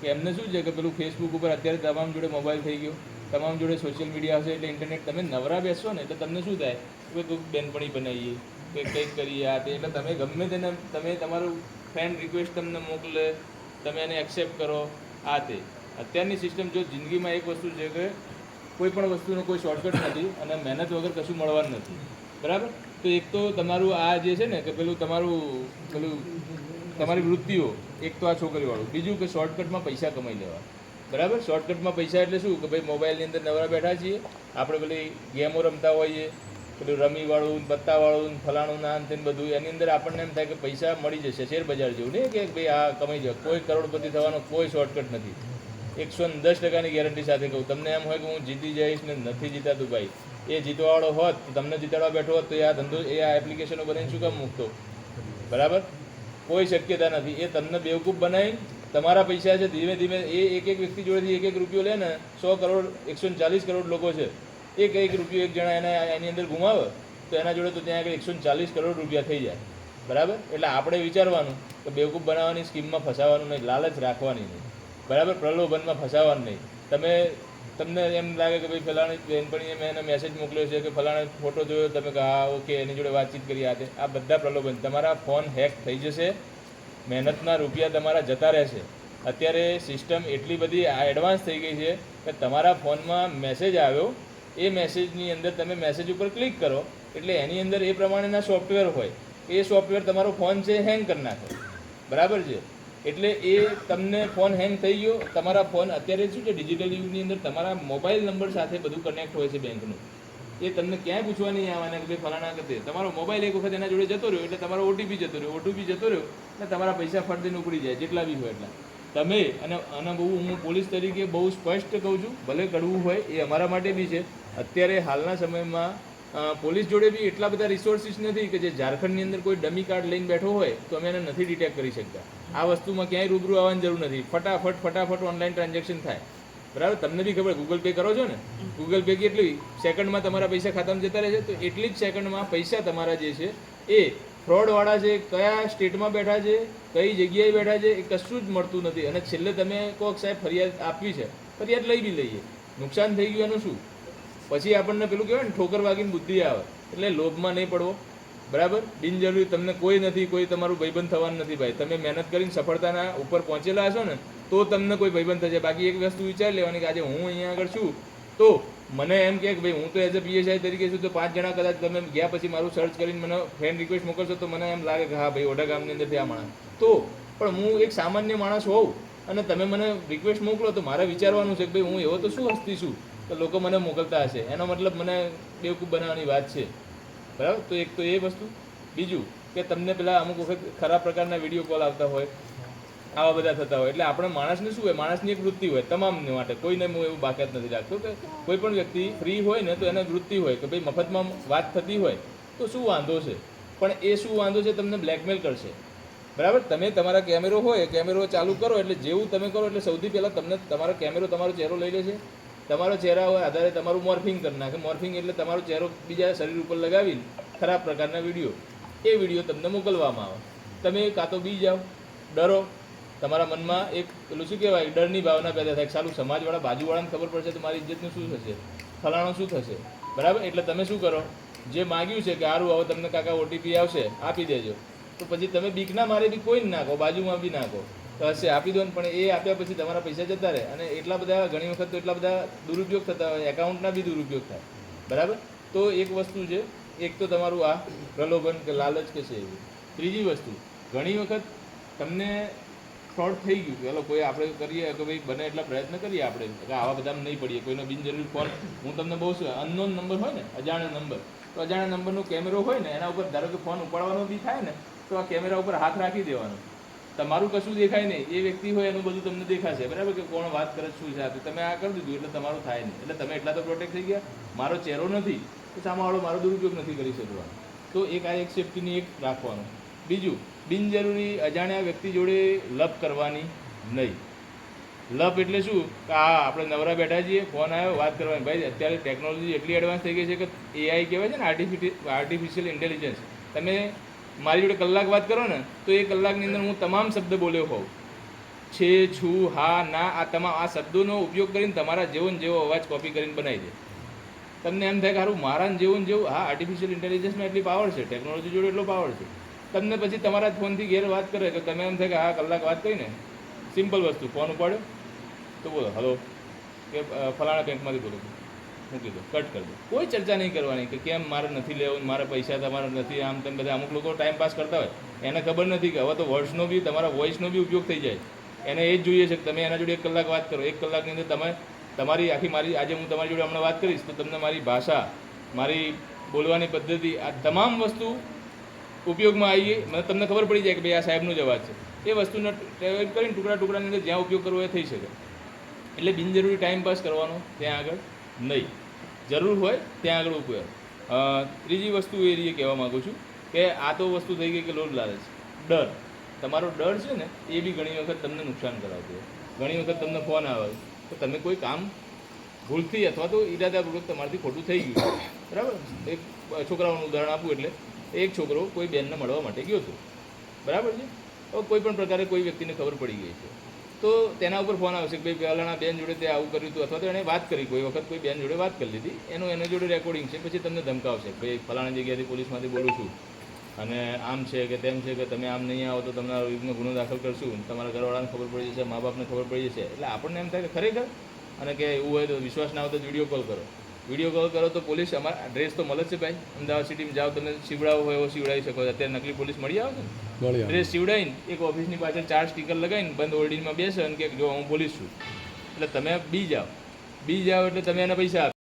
કે એમને શું છે કે પેલું ફેસબુક ઉપર અત્યારે તમામ જોડે મોબાઈલ થઈ ગયો તમામ જોડે સોશિયલ મીડિયા હશે એટલે ઇન્ટરનેટ તમે નવરા બેસો ને એટલે તમને શું થાય? કે કોઈ બેનપણી બનાવીએ કે કંઈક કરીએ આ તે એટલે તમે ગમે તેને તમે તમારું ફ્રેન્ડ રિક્વેસ્ટ તમને મોકલે તમે એને એક્સેપ્ટ કરો આ તે. અત્યારની સિસ્ટમ જો જિંદગીમાં એક વસ્તુ છે કે કોઈ પણ વસ્તુનો કોઈ શોર્ટકટ નથી અને મહેનત વગર કશું મળવાનું નથી. બરાબર? તો એક તો તમારું આ જે છે ને કે પેલું તમારું પેલું તમારી વૃત્તિઓ, એક તો આ છોકરીવાળું. બીજું કે શોર્ટકટમાં પૈસા કમાઈ લેવા. બરાબર? શોર્ટકટમાં પૈસા એટલે શું? કે ભાઈ મોબાઈલની અંદર નવરા બેઠા છીએ. આપણે પેલી ગેમો રમતા હોઈએ. પેલું રમીવાળું પત્તાવાળું ફલાણું નાન તેને બધું. એની અંદર આપણને એમ થાય કે પૈસા મળી જશે શેર બજાર જેવું. નહીં કે ભાઈ આ કમાઈ જાય કોઈ કરોડપતિ થવાનો કોઈ શોર્ટકટ નથી. એકસો ને દસ ટકાની ગેરંટી સાથે કહું. તમને એમ હોય કે હું જીતી જઈશ ને નથી જીતાતું ભાઈ. એ જીતવાવાળો હોત તમને જીતાડવા બેઠો હોત, તો એ આ ધંધો, એ આ એપ્લિકેશનો બનાવીને શું કામ મૂકતો? બરાબર? કોઈ શક્યતા નથી. એ તમને બેવકૂફ બનાવી તમારા પૈસા છે, ધીમે ધીમે એ એક એક વ્યક્તિ જોડેથી એક એક રૂપિયો લે ને સો કરોડ, એકસો ચાલીસ કરોડ લોકો છે. એક એક રૂપિયો એક જણા એના એની અંદર ગુમાવે, તો એના જોડે તો ત્યાં આગળ એકસો ચાલીસ કરોડ રૂપિયા થઈ જાય. બરાબર? એટલે આપણે વિચારવાનું કે બેવકૂફ બનાવવાની સ્કીમમાં ફસાવાનું નહીં, લાલચ રાખવાની નહીં. બરાબર? પ્રલોભનમાં ફસાવાનું નહીં. તમે તમને એમ લાગે કે ભાઈ ફલાણી બહેનપણીએ મેં એને મેસેજ મોકલ્યો છે કે ફલાણે ફોટો જોયો, તમે કે હા ઓકે એની જોડે વાતચીત કરી આ આ બધા પ્રલોભન. તમારા ફોન હેક થઈ જશે. મહેનતના રૂપિયા તમારા જતા રહેશે. અત્યારે સિસ્ટમ એટલી બધી એડવાન્સ થઈ ગઈ છે કે તમારા ફોનમાં મેસેજ આવ્યો. એ મેસેજની અંદર તમે મેસેજ ઉપર ક્લિક કરો. એટલે એની અંદર એ પ્રમાણેના સોફ્ટવેર હોય. એ સોફ્ટવેર તમારો ફોન છે હેંગ કરી નાખે. બરાબર છે? એટલે એ તમને ફોન હેંગ થઈ ગયો. તમારા ફોન અત્યારે શું છે? ડિજિટલ યુગની અંદર તમારા મોબાઈલ નંબર સાથે બધું કનેક્ટ હોય છે બેંકનું. એ તમને ક્યાંય પૂછવા નહીં આવવાના કે ફલાણા કે તમારો મોબાઈલ એક વખત એના જોડે જતો રહ્યો એટલે તમારો ઓટીપી જતો રહ્યો. ઓટીપી જતો રહ્યો એટલે તમારા પૈસા ફરદીને ઉપડી જાય, જેટલા બી હોય એટલા. તમે અને અને બહુ હું પોલીસ તરીકે બહુ સ્પષ્ટ કહું છું, ભલે કડવું હોય એ અમારા માટે બી છે. અત્યારે હાલના સમયમાં પોલીસ જોડે બી એટલા બધા રિસોર્સિસ નથી કે જે ઝારખંડની અંદર કોઈ ડમી કાર્ડ લઈને બેઠો હોય, તો અમે એને નથી ડિટેક્ટ કરી શકતા. આ વસ્તુમાં ક્યાંય રૂબરૂ આવવાની જરૂર નથી. ફટાફટ ફટાફટ ઓનલાઈન ટ્રાન્ઝેક્શન થાય. બરાબર? તમને બી ખબર ગૂગલ પે કરો છો ને? ગૂગલ પે કેટલી? સેકન્ડમાં તમારા પૈસા ખાતામાં જતા રહે છે, તો એટલી જ સેકન્ડમાં પૈસા તમારા જે છે, એ ફ્રોડવાળા છે, કયા સ્ટેટમાં બેઠા છે, કઈ જગ્યાએ બેઠા છે, એ કશું જ મળતું નથી. અને છેલ્લે તમે કોક સાહેબ ફરિયાદ આપવી છે, ફરિયાદ લઈ બી લઈએ. નુકસાન થઈ ગયું એનું શું? પછી આપણને પેલું કહેવાય ને, ઠોકર વાગીને બુદ્ધિ આવે. એટલે લોભમાં નહીં પડવો. બરાબર? બિનજરૂરી. તમને કોઈ નથી, કોઈ તમારું ભાઈબંધ થવાનું નથી ભાઈ. તમે મહેનત કરીને સફળતાના ઉપર પહોંચેલા હશો ને, તો તમને કોઈ ભાઈબંધ થશે. બાકી એક વસ્તુ વિચારી લેવાની કે આજે હું અહીંયા આગળ છું, તો મને એમ કે ભાઈ, હું તો એઝ અ પીએસઆઈ તરીકે છું, તો પાંચ જણા કદાચ તમે ગયા પછી મારું સર્ચ કરીને મને ફ્રેન્ડ રિક્વેસ્ટ મોકલશો, તો મને એમ લાગે કે હા ભાઈ, ઓઢા ગામની અંદરથી આ માણસ. તો, પણ હું એક સામાન્ય માણસ હોઉં અને તમે મને રિક્વેસ્ટ મોકલો, તો મારે વિચારવાનું છે કે ભાઈ, હું એવો તો શું હસ્તી છું? તો લોકો મને મોકલતા હશે. એનો મતલબ મને બેવકૂફ બનાવવાની વાત છે. બરાબર? તો એક તો એ વસ્તુ. બીજું કે તમને પેલા અમુક વખત ખરાબ પ્રકારના વીડિયો કોલ આવતા હોય, આવા બધા થતા હોય. એટલે આપણે માણસને શું હોય? માણસની એક વૃત્તિ હોય, તમામને માટે. કોઈને હું એવું બાકાત નથી રાખતો કે કોઈ પણ વ્યક્તિ ફ્રી હોય ને તો એને વૃત્તિ હોય કે ભાઈ મફતમાં વાત થતી હોય, તો શું વાંધો છે? પણ એ શું વાંધો છે તમને બ્લેકમેલ કરશે. બરાબર? તમે તમારા કેમેરો હોય કેમેરો ચાલુ કરો એટલે જેવું તમે કરો એટલે સૌથી પહેલાં તમને તમારો કેમેરો તમારો ચહેરો લઈ લે તમારો ચહેરા હોય આધારે તમારું મોર્ફિંગ કરી નાખે. મોર્ફિંગ એટલે તમારો ચહેરો બીજા શરીર ઉપર લગાવીને ખરાબ પ્રકારના વીડિયો. એ વીડિયો તમને મોકલવામાં આવે. તમે કાં તો બી જાઓ, ડરો. તમારા મનમાં એક પેલું શું કહેવાય? ડરની ભાવના પેદા થાય સારું સમાજવાળા બાજુવાળાને ખબર પડશે તો મારી ઇજ્જતનું શું થશે? ફલાણું શું થશે? બરાબર? એટલે તમે શું કરો? જે માગ્યું છે કે સારું હવે તમને કાકા ઓટીપી આવશે, આપી દેજો. તો પછી તમે બીકના મારે બી કોઈ જ નાખો, બાજુમાં બી નાખો. હશે આપી દો ને, પણ એ આપ્યા પછી તમારા પૈસા જતા રહે. અને એટલા બધા, ઘણી વખત તો એટલા બધા દુરુપયોગ થતા હોય, એકાઉન્ટના બી દુરુપયોગ થાય. બરાબર? તો એક વસ્તુ છે, એક તો તમારું આ પ્રલોભન કે લાલચ કે છે એવું ત્રીજી વસ્તુ, ઘણી વખત તમને ફ્રોડ થઈ ગયું ચાલો કોઈ આપણે કરીએ, કે ભાઈ બને એટલા પ્રયત્ન કરીએ આપણે. કે આવા બધામાં નહીં પડીએ, કોઈનો બિનજરૂરી ફોન હું તમને બહુ અનનોન નંબર હોય ને, અજાણ્યો નંબર તો અજાણ્યા નંબરનો કેમેરો હોય ને, એના ઉપર ધારો કે ફોન ઉપાડવાનો બી થાય ને, તો આ કેમેરા ઉપર હાથ રાખી દેવાનો. તમારું કશું દેખાય નહીં. એ વ્યક્તિ હોય એનું બધું તમને દેખાશે. બરાબર કે કોણ વાત કરે શું છે? તમે આ કરી દીધું, એટલે તમારું થાય નહીં. એટલે તમે એટલા તો પ્રોટેક્ટ થઈ ગયા. મારો ચહેરો નથી. તો સામાવાળો મારો દુરુપયોગ નથી કરી શકવાનો. તો એક આ એક સેફટીની એક રાખવાનું. બીજું, બિનજરૂરી અજાણ્યા વ્યક્તિ જોડે લપ કરવાની નહીં. લપ એટલે શું? કે આ આપણે નવરા બેઠા છીએ ફોન આવ્યો, વાત કરવાની. ભાઈ, અત્યારે ટેકનોલોજી એટલી એડવાન્સ થઈ ગઈ છે કે એઆઈ કહેવાય છે ને આર્ટિફિશિયલ આર્ટિફિશિયલ ઇન્ટેલિજન્સ તમે મારી જોડે કલાક વાત કરો ને, તો એ કલાકની અંદર હું તમામ શબ્દ બોલ્યો હોઉં. છે, છું, હા, ના, આ તમામ આ શબ્દોનો ઉપયોગ કરીને તમારા જેવો જેવો અવાજ કોપી કરીને બનાવી દે. તમને એમ થાય કે સારું મારા જેવું જેવું, હા આર્ટિફિશિયલ ઇન્ટેલિજન્સમાં એટલી પાવર છે ટેકનોલોજી જોડે એટલો પાવર છે. તમને પછી તમારા ફોનથી ઘેર વાત કરે તો તમે એમ થાય કે હા, કલાક વાત કરીને સિમ્પલ વસ્તુ, ફોન ઉપાડ્યો, તો બોલો હલો કે ફલાણા બેંકમાંથી બોલો. મૂકી દો કટ કરી દો. કોઈ ચર્ચા નહીં કરવાની કે કેમ મારે નથી લેવું, મારા પૈસા તમારા નથી, આમ તેમ બધા અમુક લોકો ટાઈમ પાસ કરતા હોય. એને ખબર નથી કે હવે તો વર્ડ્સનો બી, તમારા વોઇસનો બી ઉપયોગ થઈ જાય. એને એ જ જોઈએ છે કે તમે એના જોડે એક કલાક વાત કરો. એક કલાકની અંદર તમે, તમારી આખી મારી, આજે હું તમારી જોડે હમણાં વાત કરીશ, તો તમને મારી ભાષા, મારી બોલવાની પદ્ધતિ, આ તમામ વસ્તુ ઉપયોગમાં આવીએ. મને તમને ખબર પડી જાય કે ભાઈ આ સાહેબનો જ અવાજ છે. એ વસ્તુને કરીને ટુકડા ટુકડાની અંદર જ્યાં ઉપયોગ કરવો એ થઈ શકે. એટલે બિનજરૂરી ટાઈમ પાસ કરવાનો, ત્યાં આગળ. નહીં. જરૂર હોય ત્યાં આગળ ઉપયોગ ત્રીજી વસ્તુ એ રીતે કહેવા માગું છું કે આ તો વસ્તુ થઈ ગઈ કે લોલ લાલચ ડર. તમારો ડર છે ને એ બી ઘણી વખત તમને નુકસાન કરાવતું હોય. ઘણી વખત તમને ફોન આવે. તો તમે કોઈ કામ ભૂલથી અથવા તો ઈરાદાપૂર્વક તમારાથી ખોટું થઈ ગયું બરાબર? એક છોકરાઓનું ઉદાહરણ આપું એટલે. એક છોકરો કોઈ બેનને મળવા માટે ગયો હતો. બરાબર છે? હવે કોઈ પણ પ્રકારે કોઈ વ્યક્તિને ખબર પડી ગઈ છે. તો તેના ઉપર ફોન આવશે કે ભાઈ પહેલાંના બેન જોડે તે આવું કર્યું હતું, અથવા તો એણે વાત કરી, કોઈ વખત કોઈ બેન જોડે વાત કરી લીધી. એનું, એના જોડે રેકોર્ડિંગ છે, પછી તમને ધમકાવશે ભાઈ ફલાણા જગ્યાએથી પોલીસમાંથી બોલું છું. અને આમ છે કે તેમ છે કે તમે આમ નહીં આવો તો તમને આ રીતનો ગુનો દાખલ કરશું તમારા ઘરવાળાને ખબર પડી જશે, મા બાપને ખબર પડી જશે. એટલે આપણને એમ થાય કે ખરેખર, અને કે એવું હોય તો વિશ્વાસ ના હોય તો વીડિયો કોલ કરો. વીડિયો કોલ કરો તો પોલીસ અમારા ડ્રેસ તો મળે છે ભાઈ. અમદાવાદ સિટીમાં જાઓ તમે સીવડાવો હોય એવો સીવડાવી શકો છો. અત્યારે નકલી પોલીસ મળી આવે છે ને? ડ્રેસ સીવડાવીને એક ઓફિસની પાછળ ચાર સ્ટીકર લગાવીને બંધ હોલ્ડિંગમાં બેસે અને કે જો હું પોલીસ છું. એટલે તમે બી જાઓ. બી જાઓ એટલે તમે એના પૈસા આપો.